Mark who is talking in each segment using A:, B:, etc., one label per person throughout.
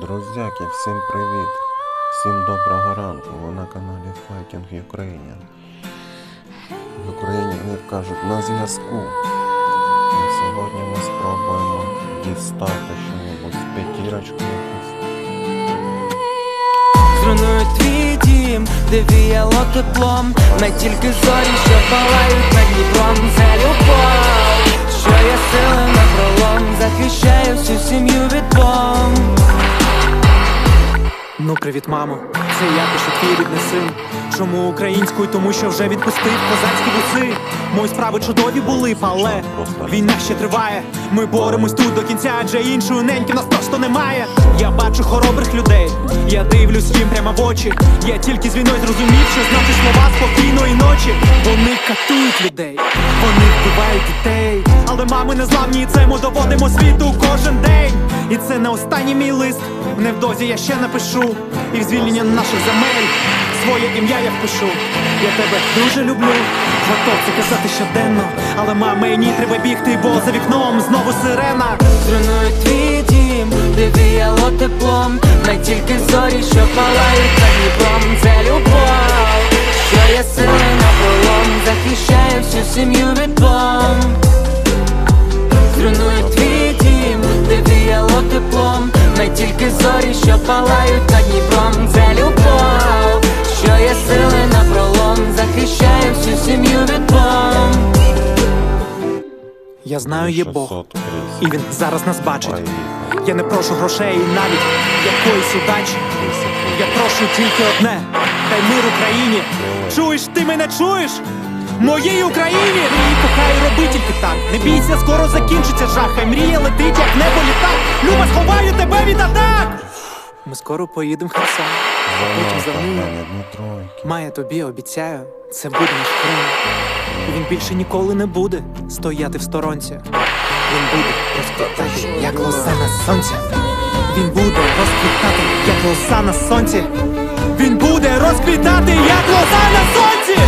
A: Друзяки, всім привіт! Всім доброго ранку! Ви на каналі Fighting Ukrainian. В Україні як кажуть на зв'язку. І сьогодні ми спробуємо дістати щось п'ятірочку якусь.
B: Зруйную твій дім, де віяло теплом Не тільки зорі, що палають над Дніпром Це любов, що я сили на пролом Захищаю всю сім'ю від
C: привіт, мамо. Це я пишу твій рідний син. Чому українською? Тому що вже відпустив козацькі вуси. Мої справи чудові були, але війна ще триває. Ми боремось тут до кінця, адже іншої неньки нас просто немає. Я бачу хоробрих людей, я дивлюсь їм прямо в очі. Я тільки з війною зрозумів, що значить слова спокійної ночі. Вони катують людей, вони вбивають дітей. Але мами не зламні, і це ми доводимо світу кожен день. Це не останній мій лист. Невдовзі я ще напишу. І в звільнення наших земель своє ім'я я впишу. Я тебе дуже люблю, готов це казати щоденно. Але мама, мені треба бігти, бо за вікном знову сирена.
B: Зруйную твій дім, де віяло теплом Не тільки зорі, що палають над Дніпром Це любов, палають над Дніпром Це любов, що я сили на пролом Захищаю всю сім'ю від бомб
C: Я знаю, є Бог, і він зараз нас бачить. Я не прошу грошей і навіть якоїсь удачі. Я прошу тільки одне, дай мир Україні. Чуєш, ти мене чуєш? Моїй Україні! Мрії кохай, роби тільки так. Не бійся, скоро закінчиться жах. Хай мрія летить, як небо літак. Люба, сховаю тебе від атак! Ми скоро поїдемо Херсон. Потім за мною. Має тобі обіцяю, це буде наш Крим. Він більше ніколи не буде стояти в сторонці. Він буде розквітати, як лоса на сонці. Він буде розквітати, як лоса на сонці. Він буде розквітати, як лоса на сонці.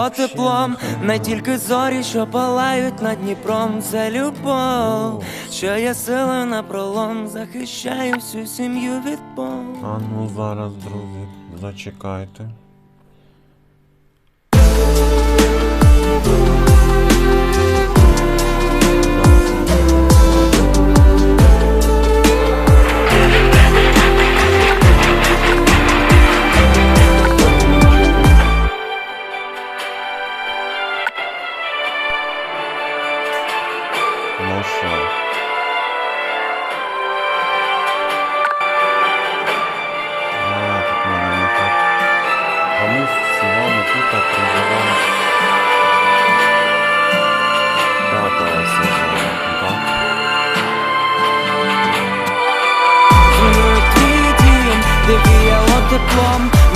B: Віяло теплом Не тільки зорі, що палають над Дніпром Це любов, що я сила на пролом Захищаю всю сім'ю від бомб
A: А ну зараз, друзі, зачекайте.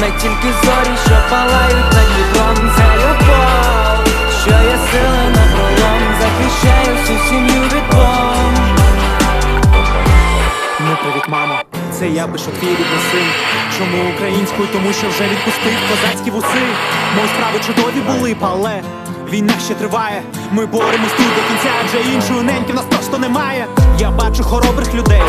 A: Не
B: тільки зорі, що палають на Дніпром Це любов, що є сили на пролом Захищаю всю сім'ю від бомб
C: Ну, привіт, мамо. Це я пишу твій рідний син. Чому українською? Тому що вже відпустив козацькі вуси. Мої справи чудові були, але війна ще триває. Ми боремось тут до кінця, адже іншої неньки в нас просто немає. Я бачу хоробрих людей,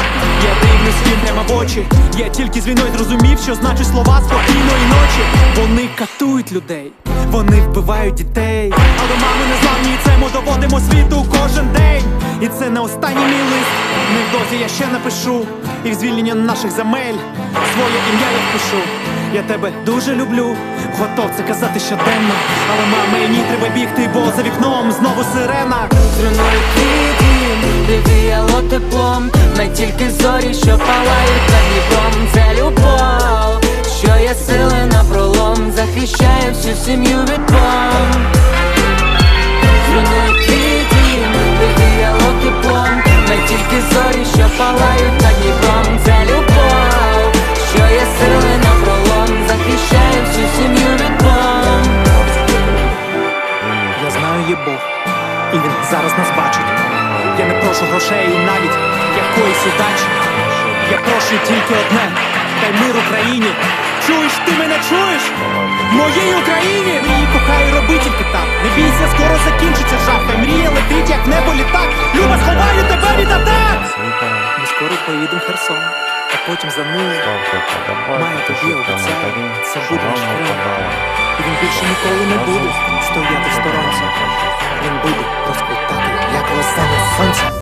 C: я дивлюсь їм прямо в очі. Я тільки з війною зрозумів, що значить слова спокійної ночі. Вони катують людей, вони вбивають дітей. Але мами не зламні, і це ми доводимо світу кожен день. І це не останній мій лист. Невдовзі я ще напишу. І в звільнення наших земель своє ім'я я впишу. Я тебе дуже люблю, готов це казати щоденно. Але мама, мені треба бігти, бо за вікном знову сирена.
B: Зруною квітін, де теплом Не тільки зорі, що палають над Дніпром Це любов, що є сили на пролом Захищаю всю сім'ю від Не
C: прошу грошей і навіть якоїсь удачі. Я прошу тільки одне, дай мир Україні. Чуєш, ти мене чуєш? Моїй Україні! Мрії кохаю, роби тільки так. Не бійся, скоро закінчиться жах. Хай мрія летить, як небо літак. Люба, сховаю тебе від атак! Ми скоро поїдемо в Херсон, а потім за
A: подобайки,
C: Маю тобі обіцяю, це буде наш край. І він більше ніколи не буде стояти в сторонці. Він буде розквітати, як весняне сонце.